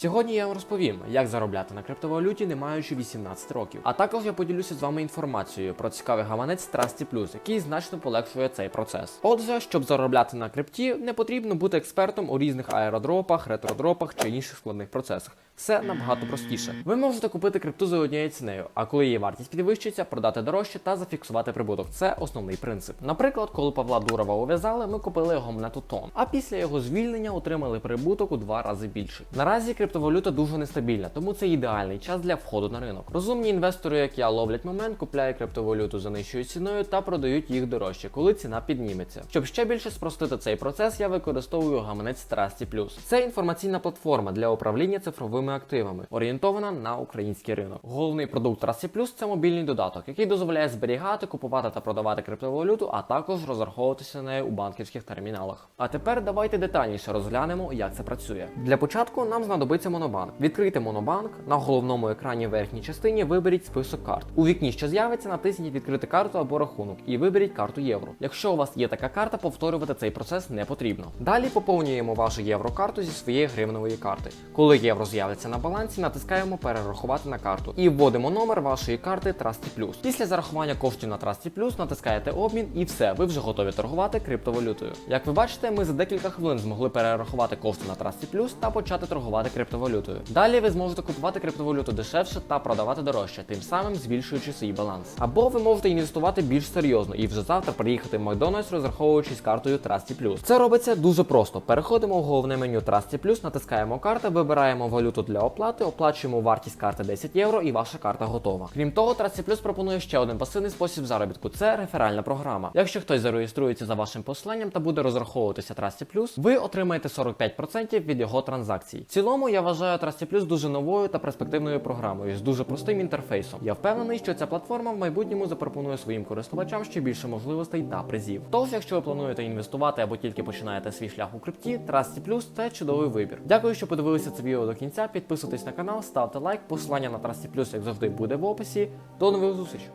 Сьогодні я вам розповім, як заробляти на криптовалюті, не маючи 18 років. А також я поділюся з вами інформацією про цікавий гаманець Trusty Plus, який значно полегшує цей процес. Отже, щоб заробляти на крипті, не потрібно бути експертом у різних аеродропах, ретродропах чи інших складних процесах. Все набагато простіше. Ви можете купити крипту за однією цінею, а коли її вартість підвищиться, продати дорожче та зафіксувати прибуток. Це основний принцип. Наприклад, коли Павла Дурова ув'язали, ми купили його монету тон, а після його звільнення отримали прибуток у два рази більше. Наразі криптовалюта дуже нестабільна, тому це ідеальний час для входу на ринок. Розумні інвестори, як я, ловлять момент, купляють криптовалюту за нижчою ціною та продають їх дорожче, коли ціна підніметься. Щоб ще більше спростити цей процес, я використовую гаманець Trusty. Це інформаційна платформа для управління цифровими активами, орієнтована на український ринок. Головний продукт Trusty Plus – це мобільний додаток, який дозволяє зберігати, купувати та продавати криптовалюту, а також розраховуватися нею у банківських терміналах. А тепер давайте детальніше розглянемо, як це працює. Для початку нам знадобиться монобанк. Відкрийте монобанк на головному екрані верхній частині. Виберіть список карт. У вікні, що з'явиться, натисніть відкрити карту або рахунок і виберіть карту євро. Якщо у вас є така карта, повторювати цей процес не потрібно. Далі поповнюємо вашу єврокарту зі своєї гривневої карти. Коли євро з'явиться на балансі, натискаємо перерахувати на карту і вводимо номер вашої карти Trusty Plus. Після зарахування коштів на Trusty Plus натискаєте обмін і все, ви вже готові торгувати криптовалютою. Як ви бачите, ми за декілька хвилин змогли перерахувати кошти на Trusty Plus та почати торгувати криптовалютою. Далі ви зможете купувати криптовалюту дешевше та продавати дорожче, тим самим збільшуючи свій баланс. Або ви можете інвестувати більш серйозно і вже завтра приїхати в Макдональдс, розраховуючись картою Trusty Plus. Це робиться дуже просто. Переходимо в головне меню Trusty Plus, натискаємо карти, вибираємо валюту для оплати, оплачуємо вартість карти 10 євро, і ваша карта готова. Крім того, Trusty Plus пропонує ще один пасивний спосіб заробітку. Це реферальна програма. Якщо хтось зареєструється за вашим посиланням та буде розраховуватися Trusty Plus, ви отримаєте 45% від його транзакцій. В цілому я вважаю Trusty Plus дуже новою та перспективною програмою з дуже простим інтерфейсом. Я впевнений, що ця платформа в майбутньому запропонує своїм користувачам ще більше можливостей та призів. Тож, якщо ви плануєте інвестувати або тільки починаєте свій шлях у крипті, Trusty Plus – це чудовий вибір. Дякую, що подивилися це відео до кінця. Підписуйтесь на канал, ставте лайк. Посилання на трасі плюс, як завжди, буде в описі. До нових зустрічей!